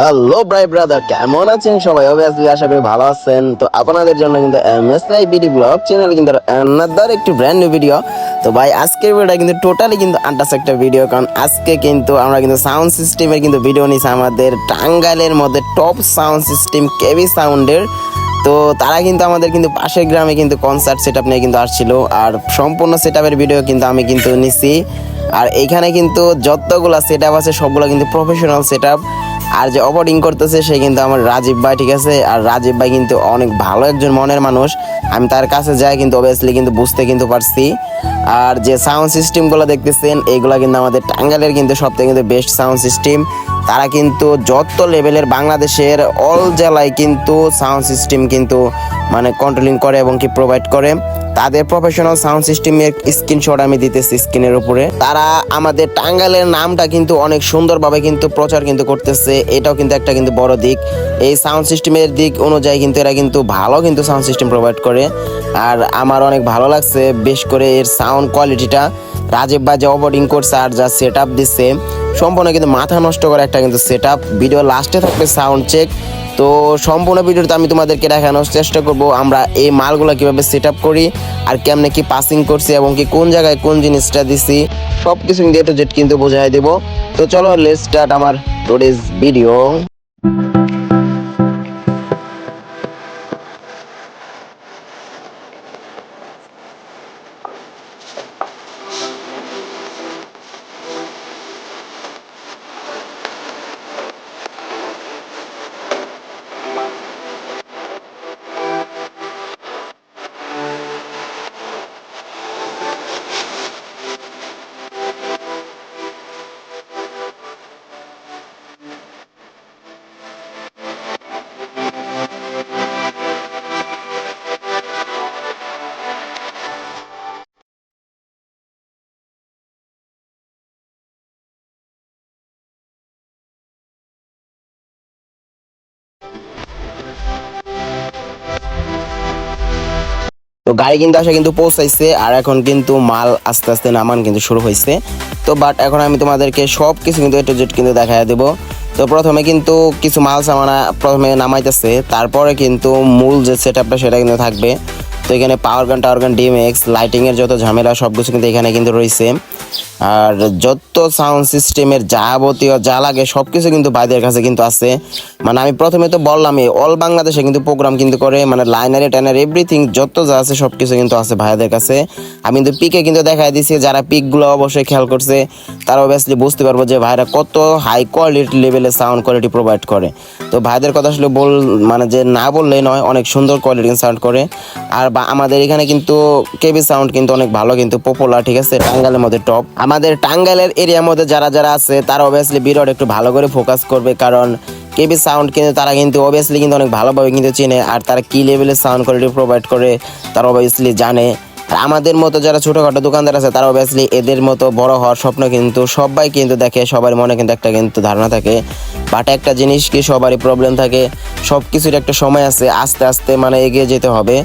Hello ব্রাই brother কেমন আছেন সবাই? অবভিয়াসলি আশা করি ভালো আছেন। তো আপনাদের জন্য কিন্তু এমএসআই বিডি ব্লগ চ্যানেল কিন্তু অ্যানাদার একটি ব্র্যান্ড নিউ ভিডিও তো ভাই, আজকের ভিডিওটা কিন্তু টোটালি কিন্তু আন্টাস একটা ভিডিও কারণ আজকে কিন্তু আমরা কিন্তু সাউন্ড সিস্টেমের কিন্তু ভিডিও নিছি আমাদের টাঙ্গাইলের মধ্যে টপ সাউন্ড সিস্টেম কেভি সাউন্ডের তো তারা কিন্তু আমাদের কিন্তু পাশের গ্রামে কিন্তু কনসার্ট সেট নিয়ে কিন্তু আসছিল। আর সম্পূর্ণ সেট ভিডিও কিন্তু আমি কিন্তু নিছি। আর এখানে কিন্তু যতগুলা সেট আছে, সবগুলো কিন্তু প্রফেশনাল সেট আর যে অবর্ডিং করতেছে, সে কিন্তু আমার রাজীব ভাই, ঠিক আছে? আর রাজীব ভাই কিন্তু অনেক ভালো একজন মনের মানুষ। আমি তার কাছে যাই কিন্তু অবভিয়াসলি কিন্তু বুঝতে কিন্তু পারছি। আর যে সাউন্ড সিস্টেমগুলো দেখতেছেন এইগুলো কিন্তু আমাদের টাঙ্গালের কিন্তু সবথেকে কিন্তু বেস্ট সাউন্ড সিস্টেম তারা কিন্তু যত লেভেলের বাংলাদেশের অল জেলায় কিন্তু সাউন্ড সিস্টেম কিন্তু মানে কন্ট্রোলিং করে এবং কি প্রোভাইড করে, তাদের প্রফেশনাল সাউন্ড সিস্টেমের স্ক্রিনশট আমি দিতেছি স্ক্রিনের উপরে। তারা আমাদের টাঙ্গাইলের নামটা কিন্তু অনেক সুন্দরভাবে কিন্তু প্রচার কিন্তু করতেছে, এটাও কিন্তু একটা কিন্তু বড় দিক। এই সাউন্ড সিস্টেমের দিক অনুযায়ী কিন্তু এরা কিন্তু ভালো কিন্তু সাউন্ড সিস্টেম প্রোভাইড করে। আর আমার অনেক ভালো লাগছে, বেশ করে এর সাউন্ড কোয়ালিটিটা রাজীব ভাই যে অবোর্ডিং করছে আর যা সেট আপ দিচ্ছে, সম্পূর্ণ কিন্তু মাথা নষ্ট করা একটা কিন্তু সেট আপ ভিডিও লাস্টে থাকবে সাউন্ড চেক তো সম্পূর্ণ ভিডিওতে আমি তোমাদেরকে দেখানোর চেষ্টা করব, আমরা এই মালগুলো কীভাবে সেট আপ করি আর কেমনে কি পাসিং করছি এবং কি কোন জায়গায় কোন জিনিসটা দিছি সব কিছু এটা জেট কিন্তু বোঝাই দেবো। তো চলো লেট স্টার্ট আমার টুডেজ ভিডিও তো গাড়ি কিন্তু আসা কিন্তু পৌঁছাইছে, আর এখন কিন্তু মাল আস্তে আস্তে নামান কিন্তু শুরু হয়েছে তো বাট এখন আমি তোমাদেরকে সব কিছু কিন্তু একটু জুট কিন্তু দেখা দেবো। তো প্রথমে কিন্তু কিছু মাল সামানা প্রথমে নামাইতেছে, তারপরে কিন্তু মূল যে সেট আপটা সেটা কিন্তু থাকবে। তো এখানে পাওয়ার গান টাওয়ার গান ডিএমএক্স লাইটিংয়ের যত ঝামেলা সব কিছু কিন্তু এখানে কিন্তু রয়েছে আর যত সাউন্ড সিস্টেমের যাবতীয় যা লাগে সব কিছু কিন্তু ভাইদের কাছে কিন্তু আছে। মানে আমি প্রথমে তো বললামই অল বাংলাদেশে কিন্তু প্রোগ্রাম কিন্তু করে মানে লাইনারে টাইনার এভরিথিং যত যা আছে সব কিছু কিন্তু আছে ভাইদের কাছে। আমি কিন্তু পিকে কিন্তু দেখাই দিছি, যারা পিকগুলো অবশ্যই খেয়াল করছে, তারা অবভিয়াসলি বুঝতে পারব যে ভাইরা কত হাই কোয়ালিটি লেভেলের সাউন্ড কোয়ালিটি প্রোভাইড করে। তো ভাইদের কথা আসলে বল মানে যে না বললেই নয়, অনেক সুন্দর কোয়ালিটি সাউন্ড করে। আর আমাদের এখানে কিন্তু কেবি সাউন্ড কিন্তু অনেক ভালো, কিন্তু পপুলার ঠিক আছে? টাঙ্গালের মধ্যে টপ আমাদের টাঙ্গাইলের এরিয়ার মধ্যে যারা যারা আছে, তারা অবভিয়াসলি ভিডিওটা একটু ভালো করে ফোকাস করবে। কারণ কেবি সাউন্ড কিন্তু, তারা কিন্তু অবভিয়াসলি কিন্তু অনেক ভালোভাবে কিন্তু চেনে, আর তারা কি লেভেলের সাউন্ড কোয়ালিটি প্রোভাইড করে, তারা অবভিয়াসলি জানে। আর আমাদের মতো যারা ছোটোখাটো দোকানদার আছে, তারা অবভিয়াসলি এদের মতো বড় হওয়ার স্বপ্ন কিন্তু সবাই কিন্তু দেখে, সবার মনে কিন্তু একটা কিন্তু ধারণা থাকে। বাট একটা জিনিস কি, সবারই প্রবলেম থাকে সব কিছুর একটা সময় আছে, আস্তে আস্তে মানে এগিয়ে যেতে হবে।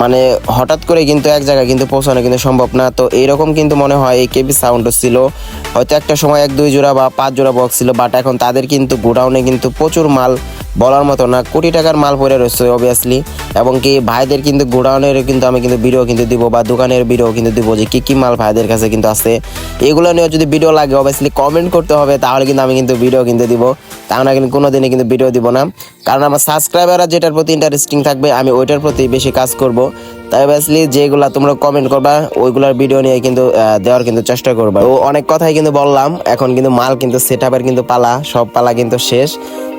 মানে হঠাৎ করে কিন্তু এক জায়গায় কিন্তু পৌঁছানো কিন্তু সম্ভব না। তো এইরকম কিন্তু মনে হয় এই কেবি সাউন্ডও ছিল। হয়তো একটা সময় এক দুই জোড়া বা পাঁচ জোড়া বক্স ছিল বাট এখন তাদের কিন্তু গোডাউনে কিন্তু প্রচুর মাল বলার মতো না। কোটি টাকার মাল পড়ে রয়েছে অবভিয়াসলি এবং কি ভাইদের কিন্তু গোডাউনের কিন্তু আমি কিন্তু ভিডিও কিন্তু দিব বা দোকানের ভিডিও কিন্তু দিব যে কী কী মাল ভাইদের কাছে কিন্তু আছে। এগুলো নিয়ে যদি ভিডিও লাগে অবভিয়াসলি কমেন্ট করতে হবে, তাহলে কিন্তু আমি কিন্তু ভিডিও কিন্তু দিব। তা না কিন্তু কোনোদিনই কিন্তু ভিডিও দিব না। কারণ আমার সাবস্ক্রাইবাররা যেটার প্রতি ইন্টারেস্টিং থাকবে, আমি ওইটার প্রতি বেশি কাজ করব। তাই অবভিয়াসলি যেগুলা তোমরা কমেন্ট করবা, ওইগুলোর ভিডিও নিয়ে কিন্তু দেওয়ার কিন্তু চেষ্টা করবা। তো অনেক কথাই কিন্তু বললাম, এখন কিন্তু মাল কিন্তু সেট কিন্তু পালা, সব পালা কিন্তু শেষ।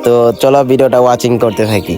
তো চলো ভিডিওটা ওয়াচিং করতে থাকি।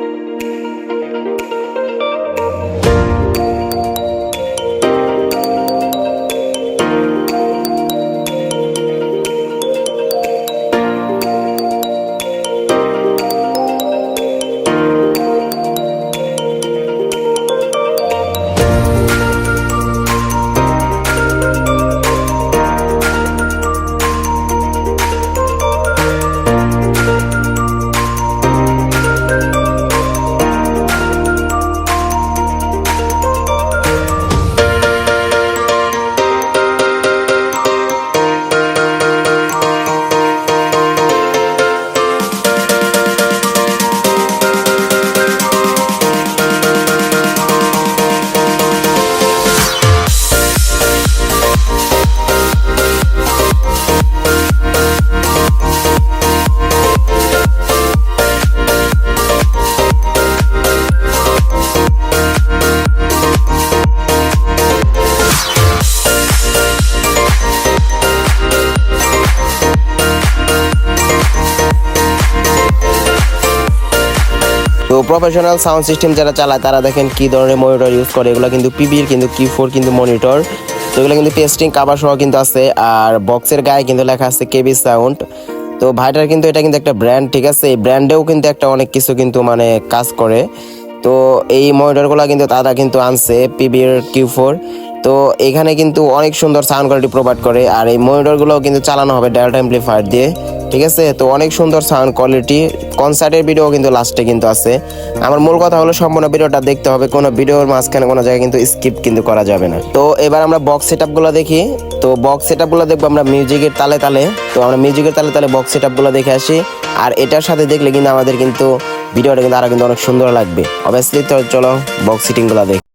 প্রফেশনাল সাউন্ড সিস্টেম যারা চালায়, তারা দেখেন কি ধরনের মনিটর ইউজ করে। এগুলো কিন্তু পিবির কিন্তু কি ফোর কিন্তু মনিটর তো এগুলো কিন্তু পেস্টিং কাবার সহ কিন্তু আছে। আর বক্সের গায়ে কিন্তু লেখা আছে কেবি সাউন্ড তো ভাইটার কিন্তু এটা কিন্তু একটা ব্র্যান্ড ঠিক আছে? এই ব্র্যান্ডেও কিন্তু একটা অনেক কিছু কিন্তু মানে কাজ করে। তো এই মনিটরগুলো কিন্তু তারা কিন্তু আনছে পিবির কিউ ফোর তো এখানে কিন্তু অনেক সুন্দর সাউন্ড কোয়ালিটি প্রোভাইড করে, আর এই মনিটরগুলো কিন্তু চালানো হবে ডেল্টা এমপ্লিফায়ার দিয়ে, ঠিক আছে? তো অনেক সুন্দর সাউন্ড কোয়ালিটি কনসার্টের ভিডিও কিন্তু লাস্টে কিন্তু আছে। আমার মূল কথা হলো সম্পূর্ণ ভিডিওটা দেখতে হবে, কোনো ভিডিওর মাঝখানে কোনো জায়গায় কিন্তু স্কিপ কিন্তু করা যাবে না। তো এবার আমরা বক্স সেটআপগুলো দেখি। তো বক্স সেটআপগুলো দেখব আমরা মিউজিকের তালে তালে। তো আমরা মিউজিকের তালে তালে বক্স সেটআপগুলো দেখে আসি। আর এটার সাথে দেখলে কিন্তু আমাদের কিন্তু ভিডিওটা কিন্তু আরও কিন্তু অনেক সুন্দর লাগবে। অবভিয়াসলি তো চলো বক্স সিটিংগুলো দেখি।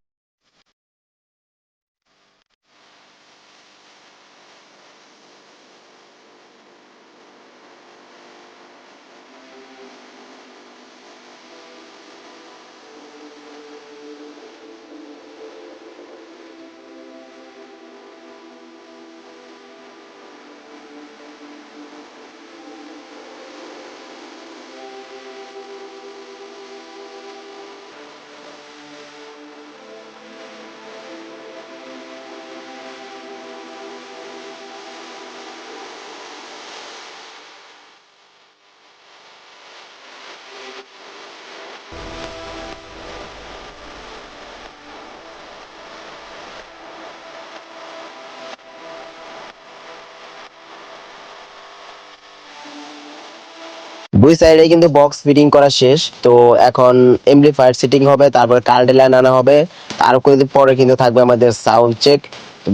দুই সাইডে কিন্তু বক্স ফিটিং করা শেষ। তো এখন এমপ্লিফায়ার সিটিং হবে, তারপর কার্ডে লাইন আনা হবে। তার পরে কিন্তু থাকবে আমাদের সাউন্ড চেক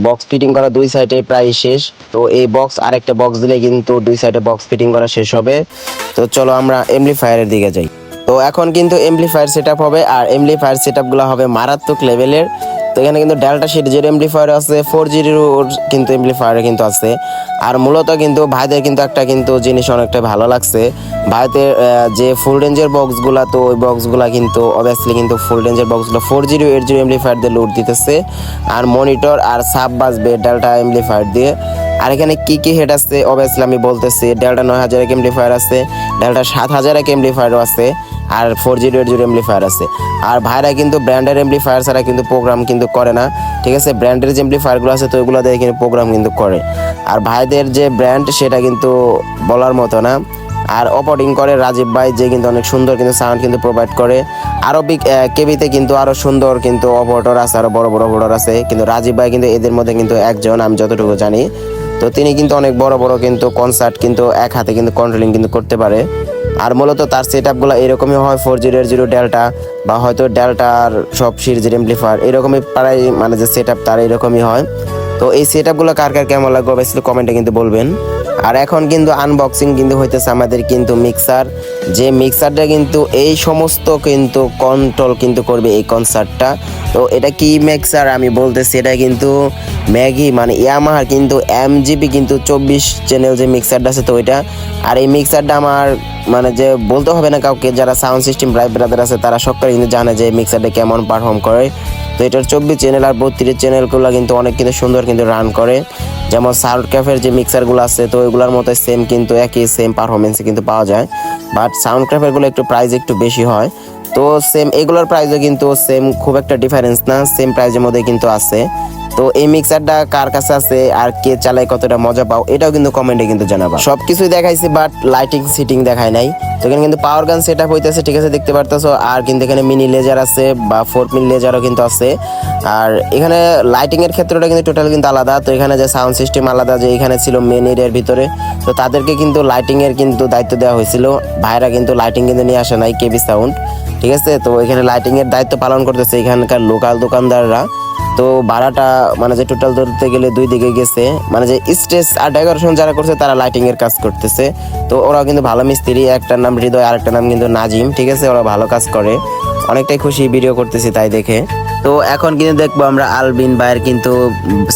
বক্স ফিটিং করা দুই সাইডে প্রায় শেষ। তো এই বক্স আরেকটা বক্স দিলে কিন্তু দুই সাইডে বক্স ফিটিং করা শেষ হবে। তো চলো আমরা এমপ্লিফায়ারের দিকে যাই। তো এখন কিন্তু এমপ্লিফায়ার সেট হবে, আর এমপ্লিফায়ার সেট হবে মারাত্মক লেভেলের এখানে কিন্তু ডেল্টা সিরিজের এমপ্লিফায়ার আছে ফোর জিরোর কিন্তু এমপ্লিফায়ার কিন্তু আছে। আর মূলত কিন্তু ভাইদের কিন্তু একটা কিন্তু জিনিস অনেকটা ভালো লাগছে। ভাইদের যে ফুল রেঞ্জের বক্সগুলা তো ওই বক্সগুলা কিন্তু অবভিয়াসলি কিন্তু ফুল রেঞ্জের বক্সগুলো four zero eight zero amplifier দিয়ে লোড দিতেছে। আর মনিটর আর সাব বাজবে ডেল্টা এমপ্লিফায়ার দিয়ে। আর এখানে কি কি হেড আছে? অবভিয়াসলি আমি বলতেছি ডেল্টা নয় হাজার এক এমপ্লিফায়ার আছে ডেল্টা সাত হাজার এক এমপ্লিফায়ারও আছে। আর four zero eight zero amplifier আছে। আর ভাইরা কিন্তু ব্র্যান্ডের এমপ্লিফায়ার ছাড়া কিন্তু প্রোগ্রাম কিন্তু করে না, ঠিক আছে? ব্র্যান্ডের যে এমপ্লিফায়ারগুলো আছে, তো ওইগুলো দিয়ে কিন্তু প্রোগ্রাম কিন্তু করে। আর ভাইদের যে ব্র্যান্ড সেটা কিন্তু বলার মতো না। আর অপারেটিং করে, রাজীব ভাই যে কিন্তু অনেক সুন্দর কিন্তু সাউন্ড কিন্তু প্রোভাইড করে। আরও কেবিতে কিন্তু আরও সুন্দর কিন্তু অপারেটর আছে আরও বড় বড় অপারেটর আছে। কিন্তু রাজীব ভাই কিন্তু এদের মধ্যে কিন্তু একজন, আমি যতটুকু জানি। তো তিনি কিন্তু অনেক বড় বড় কিন্তু কনসার্ট কিন্তু এক হাতে কিন্তু কন্ট্রোলিং কিন্তু করতে পারে। আর মূলত তার সেট আপগুলো এরকমই হয় ফোর জিরো জিরো ডেল্টা বা হয়তো ডেল্টার সব সিরিজের এমপ্লিফায়ার এরকমই প্রায় মানে যে সেট আপ তার এরকমই হয়। তো এই সেট আপগুলো কার কার কেমন লাগবে অবশ্যই কমেন্টে কিন্তু বলবেন। আর এখন কিন্তু আনবক্সিং কিন্তু হইতেছে আমাদের কিন্তু মিক্সার যে মিক্সারটা কিন্তু এই সমস্ত কিন্তু কন্ট্রোল কিন্তু করবে এই কনসার্টটা তো এটা কি মিক্সার আমি বলতেছি, এটা কিন্তু ম্যাগি মানে ইয়ামাহার কিন্তু এম জিবি কিন্তু চব্বিশ চ্যানেল যে মিক্সারটা আছে, তো ওইটা। আর এই মিক্সারটা আমার মানে যে বলতে হবে না কাউকে, যারা সাউন্ড সিস্টেম ব্রাইট ব্রাদার আছে, তারা সবটাই কিন্তু জানে যে মিক্সারটা কেমন পারফর্ম করে। তো এটার চব্বিশ চ্যানেল আর বত্রিশ চ্যানেলগুলো কিন্তু অনেক কিন্তু সুন্দর কিন্তু রান করে। যেমন সাউন্ড ক্যাফের যে মিক্সারগুলো আছে, তো ওইগুলোর মতো সেম কিন্তু একই সেম পারফরমেন্সে কিন্তু পাওয়া যায়। বাট সাউন্ড ক্যাফেরগুলো একটু প্রাইস একটু বেশি হয়। তো সেম এগুলোর প্রাইসও কিন্তু সেম খুব একটা ডিফারেন্স না সেম প্রাইজের মধ্যে কিন্তু আছে। তো এই মিক্সারটা কার কাছে আছে আর কে চালায়, কতটা মজা পাও, এটাও কিন্তু কমেন্টে কিন্তু জানাবা। সবকিছুই দেখাইছি বাট লাইটিং সিটিং দেখায় নাই। তো এখানে কিন্তু পাওয়ার গান সেট আপ হইতেছে, ঠিক আছে, দেখতে পারতেছো। আর কিন্তু এখানে মিনি লেজার আছে, বা ফোর মিন লেজারও কিন্তু আছে। আর এখানে লাইটিং এর ক্ষেত্রটা কিন্তু টোটাল কিন্তু আলাদা। তো এখানে যে সাউন্ড সিস্টেম আলাদা, যে এখানে ছিল মেন এরিয়ার ভিতরে। তো তাদেরকে কিন্তু লাইটিং এর কিন্তু দায়িত্ব দেওয়া হয়েছিল। ভাইরা কিন্তু লাইটিং কিন্তু নিয়ে আসে নাই কেবি সাউন্ড ঠিক আছে, তো এখানে লাইটিং এর দায়িত্ব পালন করতেছে এখানকার লোকাল দোকানদাররা। তো ভাড়াটা মানে যে টোটাল ধরতে গেলে দুই দিকে গেছে মানে যে স্টেজ আর ডেকোরেশন যারা করছে তারা লাইটিং এর কাজ করতেছে। তো ওরা কিন্তু ভালো মিস্ত্রি একটার নাম হৃদয় আরেকটার নাম কিন্তু নাজিম, ঠিক আছে? ওরা ভালো কাজ করে। অনেকটাই খুশি ভিডিও করতেছি তাই দেখে। তো এখন কিন্তু দেখব আমরা আলবিন ভাইয়ের কিন্তু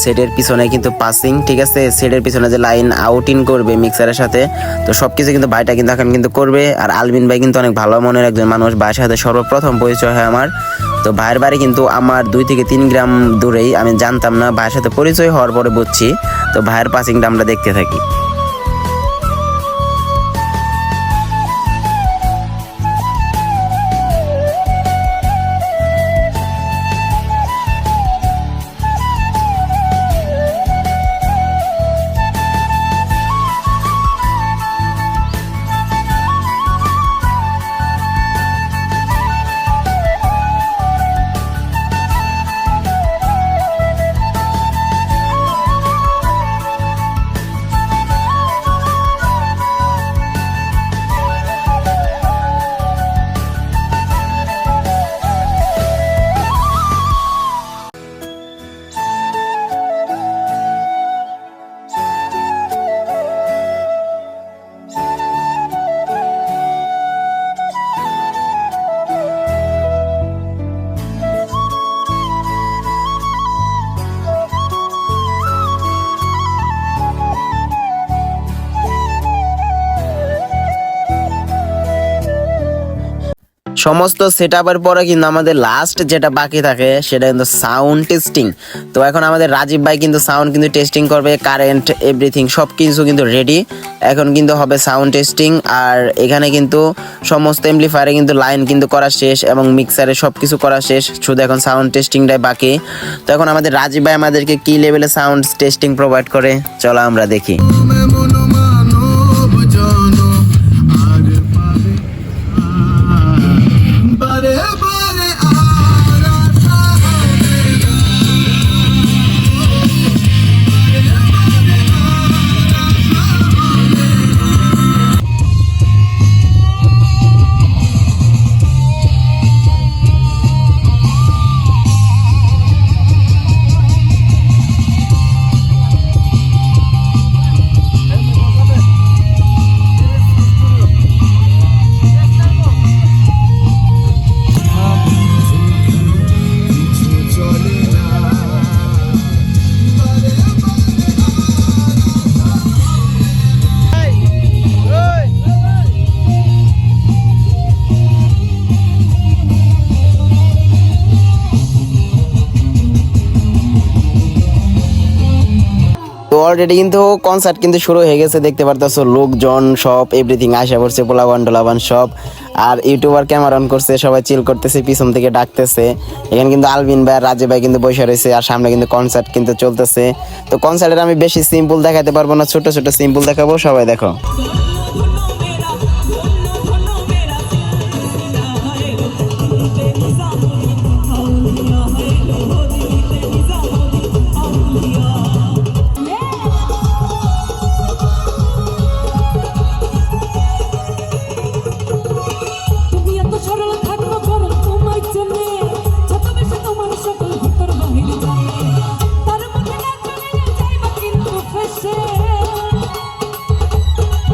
সেটের পিছনে কিন্তু পাসিং ঠিক আছে? সেটের পিছনে যে লাইন আউট করবে মিক্সারের সাথে, তো সব কিছু কিন্তু ভাইটা কিন্তু এখন কিন্তু করবে। আর আলবিন ভাই কিন্তু অনেক ভালো মনের একজন মানুষ, ভাইয়ের সাথে সর্বপ্রথম পরিচয় হয় আমার। তো ভাইয়ের বাড়ি কিন্তু আমার দুই থেকে তিন গ্রাম দূরেই, আমি জানতাম না, ভাইয়ের সাথে পরিচয় হওয়ার পরে বুঝছি। তো ভাইয়ের পাসিংটা আমরা দেখতে থাকি। সমস্ত সেট আপের পরে কিন্তু আমাদের লাস্ট যেটা বাকি থাকে, সেটা কিন্তু সাউন্ড টেস্টিং তো এখন আমাদের রাজীব ভাই কিন্তু সাউন্ড কিন্তু টেস্টিং করবে কারেন্ট এভরিথিং সব কিছু কিন্তু রেডি এখন কিন্তু হবে সাউন্ড টেস্টিং আর এখানে কিন্তু সমস্ত এমপ্লিফায়ারে কিন্তু লাইন কিন্তু করা শেষ এবং মিক্সারে সব কিছু করা শেষ। শুধু এখন সাউন্ড টেস্টিংটাই বাকি। তো এখন আমাদের রাজীব ভাই আমাদেরকে কি লেভেলে সাউন্ড টেস্টিং প্রোভাইড করে? চলো আমরা দেখি। তো অলরেডি কিন্তু কনসার্ট কিন্তু শুরু হয়ে গেছে, দেখতে পারতেছো, লোকজন সব এভরিথিং আশা করছে পোলাবান, টোলাবান সব। আর ইউটিউবার ক্যামেরা অন করছে, সবাই চিল করতেছে, পিছন থেকে ডাকতেছে। এখানে কিন্তু আলবিন ভাই আর রাজে ভাই কিন্তু বসে রয়েছে, আর সামনে কিন্তু কনসার্ট কিন্তু চলতেছে। তো কনসার্টের আমি বেশি সিম্পল দেখাতে পারব না, ছোট ছোট সিম্পল দেখাবো, সবাই দেখো।